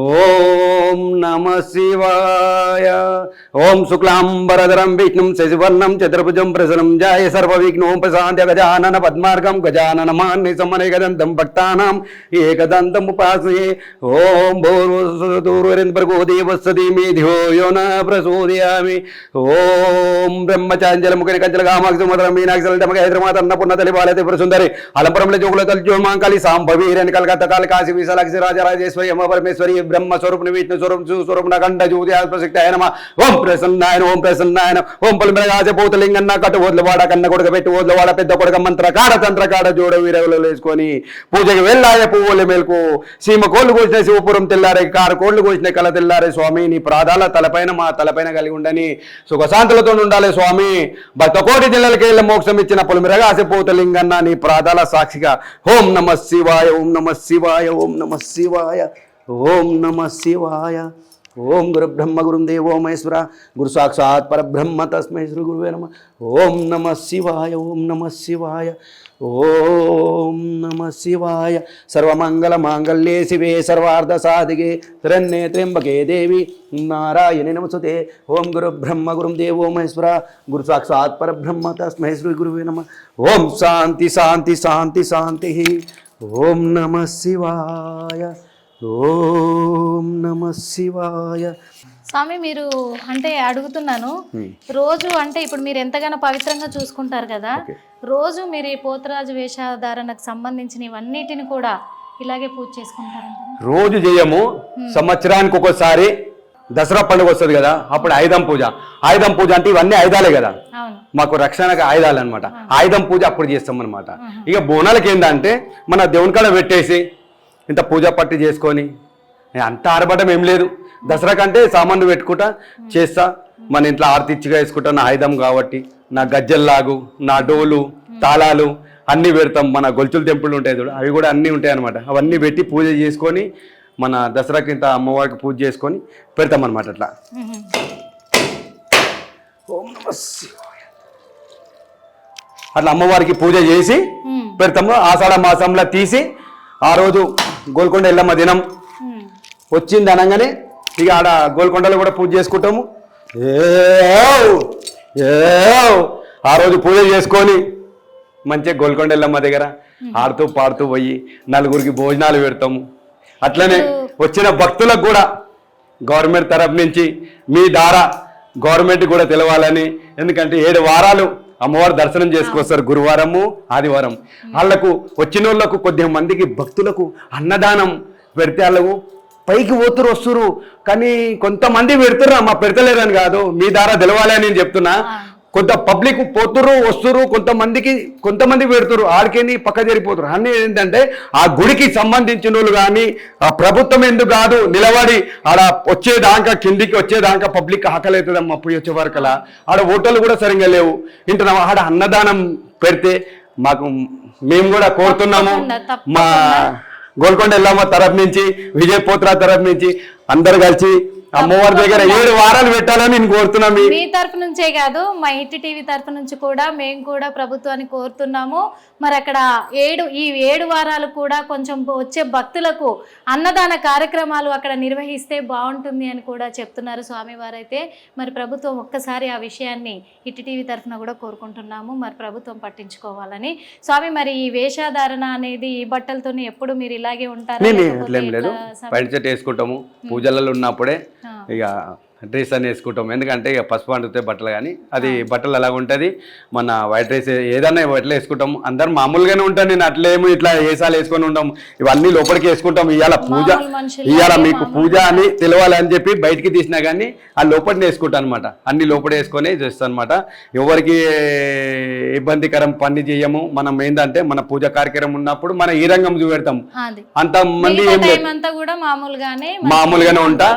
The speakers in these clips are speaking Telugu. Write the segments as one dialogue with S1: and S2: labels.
S1: ఓం నమ శివాయ ఓం శుక్లాంబరధరం విష్ణుం శశివర్ణం చతుర్భుజం ప్రసరం జాయ సర్వవిఘ్నోం ప్రశాంత గజానన పద్మార్గం గజానన మాన్ని సమనే గదంతం భక్తానాం ఏకదంతం ఉపాసే ఓం భూర్వసూర్వరింద్రగోదేవస్సతి వసతి ధియో యో న ప్రసూదయామి ఓం బ్రహ్మచాంజల ముఖని కంచల కామాక్షి మధురం మీనాక్షల డమక హైదరాబాద్ అన్నపూర్ణ తల్లి బాలతి ప్రసుందరి అలంపురంలో జోగుల తల్లి జోమాంకాళి సాంభవీరని కలకత్త కాళి విశాలాక్షి రాజరాజేశ్వరి అమ్మ పరమేశ్వరి బ్రహ్మ స్వరూపుని వీటిని స్వరూపు స్వరూపున కండ జ్యోతి ఆత్మశక్తి ఆయన ఓం ప్రసన్నాయన ఓం ప్రసన్నాయన ఓం పలుమరగాజ పూతలింగన్న కట్టు వాడ కన్న కొడుక పెట్టి వాడ పెద్ద కొడుక మంత్ర కాడ తంత్ర కాడ జోడ వీరవులు వేసుకొని పూజకి వెళ్ళాయ పువ్వుల మేలుకు సీమ కోళ్ళు కోసిన శివపురం తెల్లారే కారు కోళ్ళు కోసిన కళ తెల్లారే స్వామి నీ ప్రాధాల తలపైన మా తలపైన కలిగి ఉండని సుఖశాంతులతో ఉండాలి స్వామి భక్త కోటి జిల్లలకి వెళ్ళి మోక్షం ఇచ్చిన పొలిమిరగాసే పూతలింగన్న నీ ప్రాధాల సాక్షిగా ఓం నమ శివాయ ఓం నమ శివాయ ఓం నమ శివాయ ఓం నమ శివాయ ఓం గురు బ్రహ్మ గురుం దేవో మహేశ్వర గురు సాక్షాత్ పరబ్రహ్మ తస్మై శ్రీ గురువే నమ ఓం నమ శివాయ ఓం నమ శివాయ ఓం నమ శివాయ సర్వమంగళ మాంగళ్యే శివే సర్వార్థ సాధికే త్రన్నే త్ర్యంబకే దేవి నారాయణి నమసుతే ఓం గురు బ్రహ్మ గురుం దేవో మహేశ్వర గురు సాక్షాత్ పరబ్రహ్మ తస్మై శ్రీ గురువే నమ ఓం శాంతి శాంతి శాంతి శాంతి ఓం నమ శివాయ ఓం నమ శివాయ
S2: స్వామి మీరు అంటే అడుగుతున్నాను రోజు అంటే ఇప్పుడు మీరు ఎంతగానో పవిత్రంగా చూసుకుంటారు కదా రోజు మీరు ఈ పోతరాజు వేషధారణకు సంబంధించిన ఇవన్నిటిని కూడా ఇలాగే పూజ చేసుకుంటారు
S1: రోజు చేయము సంవత్సరానికి ఒక్కోసారి దసరా పండుగ వస్తుంది కదా అప్పుడు ఆయుధం పూజ ఆయుధం పూజ అంటే ఇవన్నీ ఆయుధాలే కదా మాకు రక్షణకు ఆయుధాలు అనమాట ఆయుధం పూజ అప్పుడు చేస్తాం అనమాట ఇక బోనాలకి ఏంటంటే మన దేవుని పెట్టేసి ఇంత పూజ పట్టి చేసుకొని అంత ఆరబడం ఏం లేదు దసరా కంటే సామాన్లు పెట్టుకుంటా చేస్తా మన ఇంట్లో ఆర్తిచ్చిగా వేసుకుంటా నా ఆయుధం కాబట్టి నా గజ్జల్లాగు నా డోలు తాళాలు అన్నీ పెడతాం మన గొలుచుల టెంపుల్ ఉంటాయి చూడు అవి కూడా అన్నీ ఉంటాయి అనమాట అవన్నీ పెట్టి పూజ చేసుకొని మన దసరా కింద అమ్మవారికి పూజ చేసుకొని పెడతాం అనమాట అట్లా అట్లా అమ్మవారికి పూజ చేసి పెడతాము ఆషాఢ మాసంలో తీసి ఆ రోజు గోల్కొండ ఎల్లమ్మ దినం వచ్చింది అనగానే ఇక ఆడ గోల్కొండలో కూడా పూజ చేసుకుంటాము ఏ ఆ రోజు పూజ చేసుకొని మంచిగా గోల్కొండ ఎల్లమ్మ దగ్గర ఆడుతూ పాడుతూ పోయి నలుగురికి భోజనాలు పెడతాము అట్లనే వచ్చిన భక్తులకు కూడా గవర్నమెంట్ తరఫు నుంచి మీ ద్వారా గవర్నమెంట్ కూడా తెలవాలని ఎందుకంటే ఏడు వారాలు అమ్మవారు దర్శనం చేసుకొస్తారు గురువారము ఆదివారం వాళ్ళకు వచ్చిన వాళ్ళకు కొద్ది మందికి భక్తులకు అన్నదానం పెడితే వాళ్ళకు పైకి పోతురు వస్తురు కానీ కొంతమంది పెడుతురు మా పెడతలేదని కాదు మీ ద్వారా తెలవాలి అని నేను చెప్తున్నా కొంత పబ్లిక్ పోతురు వస్తురు కొంతమందికి కొంతమంది పెడుతురు ఆడికేంది పక్క జరిగిపోతురు అన్నీ ఏంటంటే ఆ గుడికి సంబంధించిన వాళ్ళు కానీ ఆ ప్రభుత్వం ఎందుకు కాదు నిలబడి ఆడ వచ్చేదాకా కిందికి వచ్చేదాకా పబ్లిక్ ఆకలవుతుందమ్మా పోయి వచ్చే అలా ఆడ ఓటర్లు కూడా సరిగ్గా లేవు ఇంటున్నాం ఆడ అన్నదానం పెడితే మాకు మేము కూడా కోరుతున్నాము మా గోల్కొండ ఎల్లమ్మ తరఫు నుంచి విజయపోత్ర తరఫు నుంచి అందరు కలిసి అమ్మవారి దగ్గర ఏడు వారాలు పెట్టాలని నేను కోరుతున్నా మీ
S2: తరఫు నుంచే కాదు మా ఇంటి టీవీ తరఫు నుంచి కూడా మేము కూడా ప్రభుత్వాన్ని కోరుతున్నాము మరి అక్కడ ఏడు ఈ ఏడు వారాలు కూడా కొంచెం వచ్చే భక్తులకు అన్నదాన కార్యక్రమాలు అక్కడ నిర్వహిస్తే బాగుంటుంది అని కూడా చెప్తున్నారు స్వామివారు అయితే మరి ప్రభుత్వం ఒక్కసారి ఆ విషయాన్ని ఇటు టీవీ తరఫున కూడా కోరుకుంటున్నాము మరి ప్రభుత్వం పట్టించుకోవాలని స్వామి మరి ఈ వేషాధారణ అనేది ఈ బట్టలతోనే ఎప్పుడు మీరు ఇలాగే ఉంటారు
S1: పూజలలో ఉన్నప్పుడే 对呀。డ్రెస్ అని వేసుకుంటాం ఎందుకంటే ఇక పసుపు అంటుతే బట్టలు కానీ అది బట్టలు అలాగ ఉంటుంది మన వైట్ డ్రెస్ ఏదన్నా బట్టలు వేసుకుంటాం అందరు మామూలుగానే ఉంటాం నేను అట్లేము ఇట్లా ఏసాలు వేసుకొని ఉంటాం ఇవన్నీ లోపలికి వేసుకుంటాం ఇవాళ పూజ ఇవాళ మీకు పూజ అని తెలవాలి అని చెప్పి బయటికి తీసినా కానీ ఆ లోపలిని వేసుకుంటాను అనమాట అన్ని లోపల వేసుకొని చేస్తాను అనమాట ఎవరికి ఇబ్బందికరం పని చేయము మనం ఏంటంటే మన పూజ కార్యక్రమం ఉన్నప్పుడు మన ఈ రంగం చూపెడతాం అంత మంది
S2: మామూలుగానే ఉంటా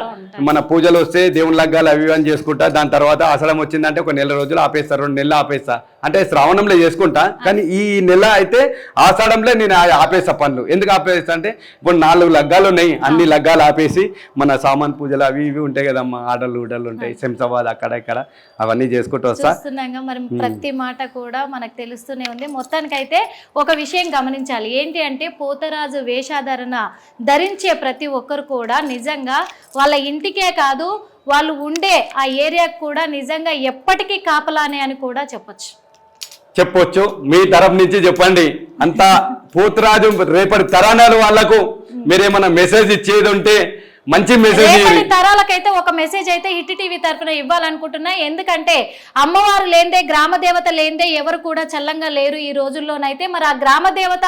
S1: మన పూజలు వస్తే దేవుని లగ్గాలు అవి అని చేసుకుంటా దాని తర్వాత ఆసడం వచ్చిందంటే ఒక నెల రోజులు ఆపేస్తా రెండు నెలలు ఆపేస్తా అంటే శ్రావణంలో చేసుకుంటా కానీ ఈ నెల అయితే ఆషాఢంలో నేను ఆపేస్తా పనులు ఎందుకు ఆపేస్తా అంటే ఇప్పుడు నాలుగు లగ్గాలు ఉన్నాయి అన్ని లగ్గాలు ఆపేసి మన సామాన్ పూజలు అవి ఇవి ఉంటాయి కదమ్మా ఆడలు ఊడలు ఉంటాయి శంసాబాద్ అక్కడ ఇక్కడ అవన్నీ చేసుకుంటూ వస్తా
S2: మరి ప్రతి మాట కూడా మనకు తెలుస్తూనే ఉంది మొత్తానికైతే ఒక విషయం గమనించాలి ఏంటి అంటే పోతరాజు వేషాధరణ ధరించే ప్రతి ఒక్కరు కూడా నిజంగా వాళ్ళ ఇంటికే కాదు వాళ్ళు ఉండే ఆ ఏరియాకు కూడా నిజంగా ఎప్పటికీ కాపలానే అని కూడా చెప్పొచ్చు
S1: చెప్పొచ్చు మీ తరఫు నుంచి చెప్పండి అంతా పోతురాజు రేపటి తరాణాలు వాళ్లకు మీరేమన్నా మెసేజ్ ఇచ్చేది ఉంటే మంచి మెసేజ్
S2: తరాలకైతే ఒక మెసేజ్ అయితే హిట్ టీవీ తరఫున ఇవ్వాలనుకుంటున్నా ఎందుకంటే అమ్మవారు లేందే గ్రామ దేవత లేందే ఎవరు కూడా చల్లంగా లేరు ఈ రోజుల్లోనైతే మరి ఆ గ్రామ దేవత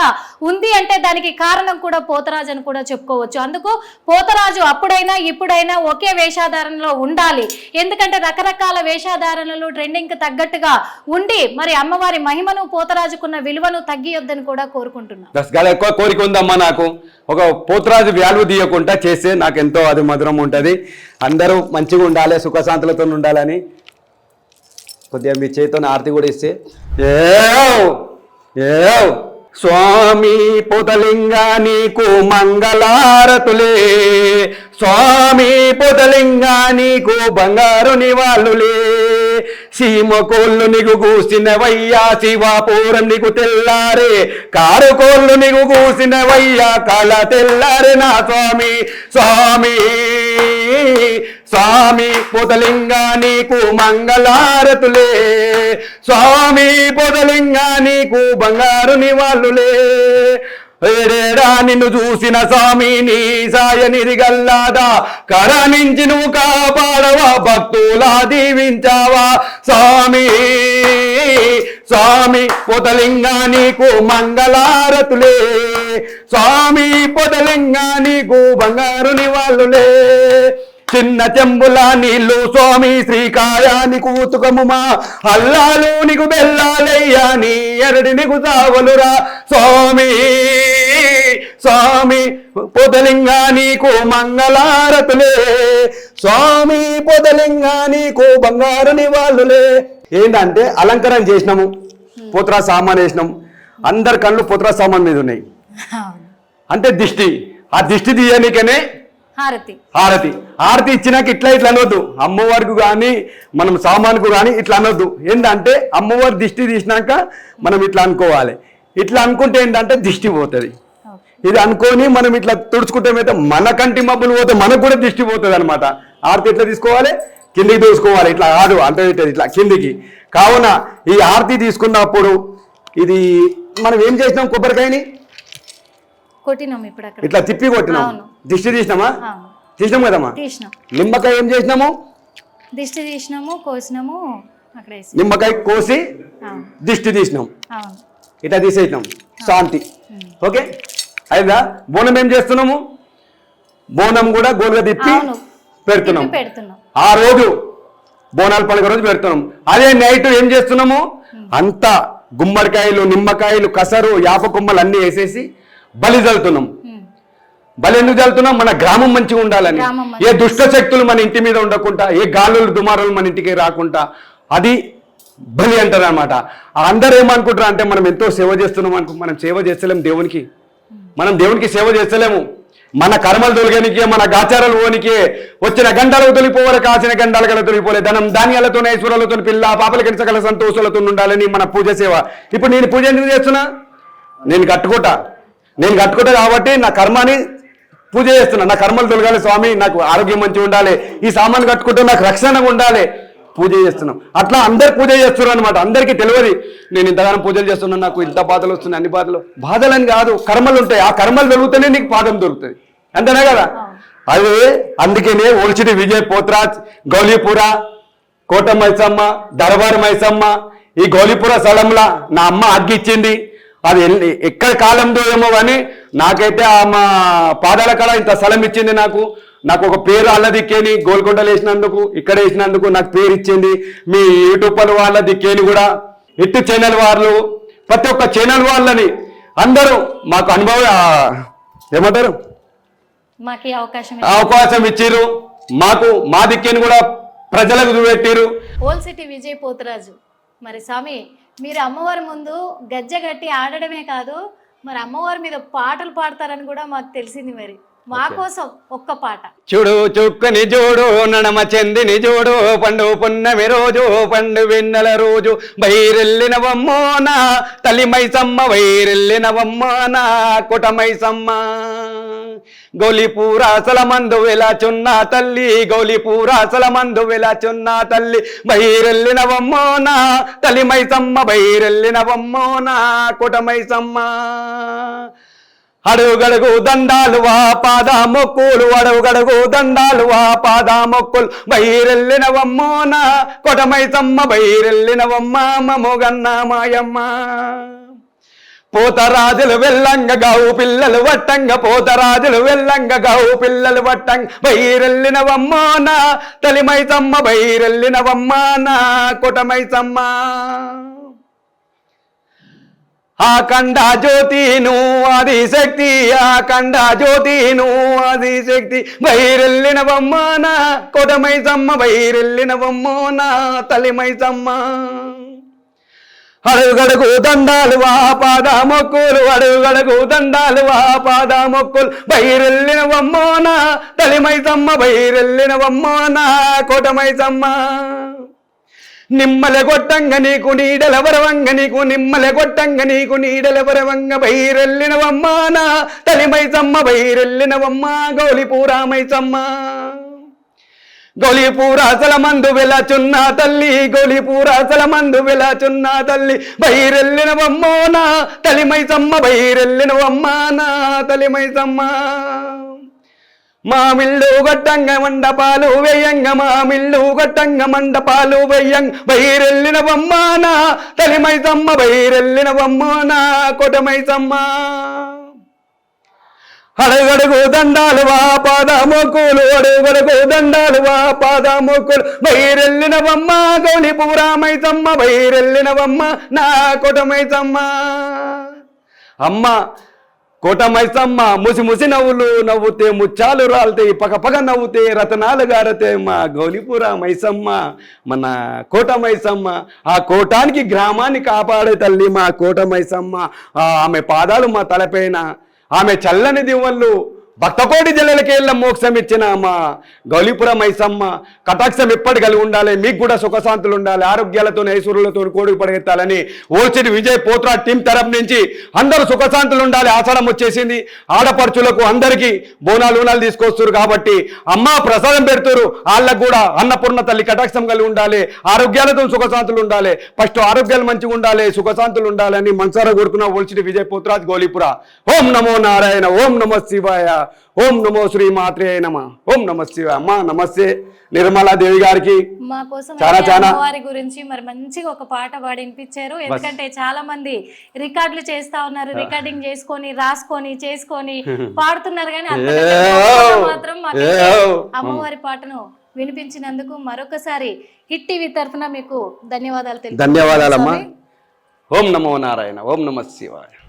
S2: ఉంది అంటే దానికి కారణం కూడా పోతరాజు అని కూడా చెప్పుకోవచ్చు అందుకు పోతరాజు అప్పుడైనా ఇప్పుడైనా ఒకే వేషాధారణలో ఉండాలి ఎందుకంటే రకరకాల వేషాధారణలు ట్రెండింగ్ తగ్గట్టుగా ఉండి మరి అమ్మవారి మహిమను పోతరాజుకున్న విలువను తగ్గియొద్దని కూడా కోరుకుంటున్నా
S1: కోరిక ఉందమ్మా నాకు ఒక పోతరాజు వ్యాలు తీయకుండా చేస్తే నాకు ఎంతో అది మధురం ఉంటుంది అందరూ మంచిగా ఉండాలి సుఖశాంతులతో ఉండాలని కొద్దిగా మీ చేతితో ఆర్తి కూడా ఇస్తే ఏ
S2: స్వామి
S1: పుతలింగా నీకు మంగళారతులే స్వామి పుతలింగా నీకు బంగారు నివాళులే సీమ కోళ్ళు నీకు కూసినవయ్యా శివాపూరం నీకు తెల్లారే కారు కోళ్ళు నీకు కూసినవయ్యా కళ తెల్లారే నా స్వామి స్వామి స్వామి పొదలింగా నీకు మంగళారతులే స్వామి పొదలింగా నీకు బంగారు నివాళులే వేరేడా నిన్ను చూసిన స్వామి నీ కర నుంచి నువ్వు కాపాడవా భక్తులా దీవించావా స్వామి స్వామి పొదలింగా నీకు మంగళారతులే స్వామి పొదలింగా నీకు బంగారుని వాళ్ళులే చిన్న చెంబుల నీళ్ళు స్వామి శ్రీకాయాని ఊతుకముమా అల్లాలు నీకు బెల్లాలయ్యా నీ ఎరడి నీకు సావలురా స్వామి స్వామి పొదలింగా నీకు మంగళారతులే స్వామి పొదలింగా నీకు బంగారు నివాళులే ఏంటంటే అలంకరణ చేసినాము పుత్ర సామాన్ వేసినాము అందరి కళ్ళు పుత్ర సామాన్ మీద ఉన్నాయి అంటే దిష్టి ఆ దిష్టి తీయనికనే హారతి హారతి హారతి ఇచ్చినాక ఇట్లా ఇట్లా అనొద్దు అమ్మవారికి కానీ మనం సామాన్కు కానీ ఇట్లా అనొద్దు ఏంటంటే అమ్మవారి దిష్టి తీసినాక మనం ఇట్లా అనుకోవాలి ఇట్లా అనుకుంటే ఏంటంటే దిష్టి పోతుంది ఇది అనుకొని మనం ఇట్లా తుడుచుకుంటామైతే మన కంటి మబ్బులు పోతే మనకు కూడా దిష్టి పోతుంది అనమాట ఆర్తి ఎట్లా తీసుకోవాలి కిందికి తీసుకోవాలి ఇట్లా కాదు అంత ఇట్లా కిందికి కావున ఈ ఆర్తి తీసుకున్నప్పుడు ఇది మనం ఏం చేసినాం కొబ్బరికాయని
S2: కొట్టినాం ఇప్పుడు ఇట్లా తిప్పి కొట్టినాం
S1: దిష్టి తీసినామా తీసినాం కదమ్మా నిమ్మకాయ ఏం చేసినాము
S2: దిష్టి తీసినాము కోసినాము నిమ్మకాయ కోసి
S1: దిష్టి తీసినాం ఇట్లా తీసేసినాం శాంతి ఓకే అయిందా బోనం ఏం చేస్తున్నాము బోనం కూడా గోలుగా తిప్పి పెడుతున్నాం ఆ రోజు బోనాల పండుగ రోజు పెడుతున్నాం అదే నైట్ ఏం చేస్తున్నాము అంతా గుమ్మడికాయలు నిమ్మకాయలు కసరు యాప కొమ్మలు అన్ని వేసేసి బలి జల్తున్నాం బలి ఎందుకు జల్తున్నాం మన గ్రామం మంచిగా ఉండాలని ఏ దుష్ట శక్తులు మన ఇంటి మీద ఉండకుండా ఏ గాలులు దుమారులు మన ఇంటికి రాకుండా అది బలి అంటారు అనమాట అందరూ ఏమనుకుంటారు అంటే మనం ఎంతో సేవ చేస్తున్నాం అనుకో మనం సేవ చేస్తలేం దేవునికి మనం దేవునికి సేవ చేస్తలేము మన కర్మలు తొలగనికే మన గాచారాలు పోనికే వచ్చిన గండాలు తొలిపోవాలి కాసిన గంటలు కల తొలిపోలే ధనం ధాన్యాలతో ఐశ్వర్యాలతో పిల్ల పాపల కనిసగల సంతోషాలతో ఉండాలని మన పూజ సేవ ఇప్పుడు నేను పూజ ఎందుకు చేస్తున్నా నేను కట్టుకోట నేను కట్టుకోట కాబట్టి నా కర్మాని పూజ చేస్తున్నా నా కర్మలు తొలగాలి స్వామి నాకు ఆరోగ్యం మంచిగా ఉండాలి ఈ సామాన్ కట్టుకుంటే నాకు రక్షణగా ఉండాలి పూజ చేస్తున్నాం అట్లా అందరు పూజ చేస్తున్నారు అనమాట అందరికీ తెలియదు నేను ఇంతగానో పూజలు చేస్తున్నాను నాకు ఇంత బాధలు వస్తున్నాయి అన్ని బాధలు బాధలని కాదు కర్మలు ఉంటాయి ఆ కర్మలు దొరుకుతేనే నీకు పాదం దొరుకుతుంది అంతేనా కదా అది అందుకనే ఒలిచిటి విజయ్ పోత్రాజ్ గౌలీపుర కోట మైసమ్మ దర్బార్ మైసమ్మ ఈ గౌలీపుర స్థలంలో నా అమ్మ అగ్గిచ్చింది అది ఎక్కడ కాలంతో ఏమో కానీ నాకైతే ఆ మా పాదాల కళ ఇంత స్థలం ఇచ్చింది నాకు నాకు ఒక పేరు అల్ల దిక్కేని గోల్కొండలు వేసినందుకు ఇక్కడ వేసినందుకు నాకు పేరు ఇచ్చింది మీ యూట్యూబ్ వాళ్ళ దిక్కేని కూడా ఇటు ఛానల్ వాళ్ళు ప్రతి ఒక్క ఛానల్ వాళ్ళని అందరూ మాకు అనుభవ ఏమంటారు
S2: అవకాశం ఇచ్చారు
S1: మాకు మా దిక్కేని కూడా ప్రజలకు చూపెట్టారు
S2: సిటీ విజయ్ పోతురాజు మరి స్వామి మీరు అమ్మవారి ముందు గజ్జె కట్టి ఆడడమే కాదు మరి అమ్మవారి మీద పాటలు పాడతారని కూడా మాకు తెలిసింది మరి మా ఒక్క పాట
S1: చూడు చుక్కని జోడు నడమ చెందిని జోడు పండు పున్నమి రోజు పండు వెన్నెల రోజు వైరెల్లినవమ్మోనా తల్లి కుటమై సమ్మ కుటమైసమ్మ అసల మందు వెలా చున్నా తల్లి అసల మందు వెలా చున్నా తల్లి తలిమై సమ్మ తల్లి మైసమ్మ కుటమై సమ్మా అడుగడుగు దండాలు వా పాదామొక్కులు అడుగడుగు దండాలు వా బైరెల్లిన బైరెల్లినవమ్మోన కొటమైతమ్మ బైరెల్లినవమ్మ మమ్మగన్న మాయమ్మ పోతరాజులు వెళ్ళంగ గౌ పిల్లలు వట్టంగ పోతరాజులు వెళ్ళంగ గౌ పిల్లలు వట్టంగ బైరెల్లిన బైరెల్లినవమ్మోన తలిమైతమ్మ బైరెల్లిన వమ్మానా కొటమైతమ్మ ఆఖండ జ్యోతిను అది శక్తి ఆఖండ జ్యోతిను అది శక్తి వైరెల్లిన బొమ్మనా కొడమై సమ్మ వైరెల్లిన బొమ్మనా తలిమై సమ్మ అడుగడుగు దండాలు వా పాద మొక్కులు అడుగడుగు దండాలు వా పాద మొక్కులు బైరెల్లిన బొమ్మనా తలిమై సమ్మ బైరెల్లిన బొమ్మనా కోటమై సమ్మ నిమ్మలగొట్టంగ నీకు నీడలవరవంగ నీకు నిమ్మలగొట్టంగ నీకు నీడలవరవంగ బైరెల్లినవమ్మానా తలిమైసమ్మ బైరెల్లినవమ్మ గౌలిపూరామైసమ్మ గొలిపూరాసల మందు చున్నా తల్లి గొలిపూరాసల మందు చున్నా తల్లి బైరెల్లిన వమ్మోనా తలిమై సమ్మ బైరెల్లిన వమ్మానా తలిమై సమ్మా మామిళ్ళు గొట్టంగ మండపాలు వెయ్యంగ మామిళ్ళు గొట్టంగ మండపాలు వెయ్యంగ్ బైరెల్లిన బొమ్మానా తలిమైసమ్మ బైరెల్లిన బొమ్మానా కొటమైసమ్మ అడుగడుగు దండాలు వా పాద మొక్కులు అడుగడుగు దండాలు వా పాద మొక్కులు బైరెల్లినవమ్మ గౌలి పూరామైతమ్మ బైరెల్లినవమ్మ నా కొటమైతమ్మ అమ్మ కోట మైసమ్మ ముసి ముసి నవ్వులు నవ్వుతే ముచ్చాలు రాలితే పగ పగ నవ్వుతే రతనాలు గారతే మా గౌలిపుర మైసమ్మ మన కోట మైసమ్మ ఆ కోటానికి గ్రామాన్ని కాపాడే తల్లి మా కోట మైసమ్మ ఆమె పాదాలు మా తలపైన ఆమె చల్లని దివ్వళ్ళు భక్తకోటి వెళ్ళిన మోక్షం ఇచ్చిన అమ్మ గౌలీపురం మైసమ్మ కటాక్షం ఎప్పటి కలిగి ఉండాలి మీకు కూడా సుఖశాంతులు ఉండాలి ఆరోగ్యాలతో ఐశ్వర్యులతో కోడుకు పడగెత్తాలని ఓచిడి విజయ్ పోత్రా టీం తరపు నుంచి అందరూ సుఖశాంతులు ఉండాలి ఆసనం వచ్చేసింది ఆడపడుచులకు అందరికీ బోనాలు ఊనాలు తీసుకొస్తారు కాబట్టి అమ్మ ప్రసాదం పెడుతారు వాళ్ళకు కూడా అన్నపూర్ణ తల్లి కటాక్షం కలిగి ఉండాలి ఆరోగ్యాలతో సుఖశాంతులు ఉండాలి ఫస్ట్ ఆరోగ్యాలు మంచిగా ఉండాలి సుఖశాంతులు ఉండాలని మనసారా కోరుకున్న ఓల్చిడి విజయ్ పోత్రాజ్ గోలీపుర ఓం నమో నారాయణ ఓం నమో శివాయ ఓం నమో శ్రీ మాత్రే నమ ఓం నమస్తే అమ్మ నమస్తే నిర్మలా దేవి గారికి
S2: మా కోసం చాలా చాలా వారి గురించి మరి మంచిగా ఒక పాట వాడు వినిపించారు ఎందుకంటే చాలా మంది రికార్డులు చేస్తా ఉన్నారు రికార్డింగ్ చేసుకొని రాసుకొని చేసుకొని పాడుతున్నారు కానీ మాత్రం అమ్మవారి పాటను వినిపించినందుకు మరొకసారి హిట్ టీవీ తరఫున మీకు ధన్యవాదాలు ధన్యవాదాలమ్మా
S1: ఓం నమో నారాయణ ఓం నమ శివాయ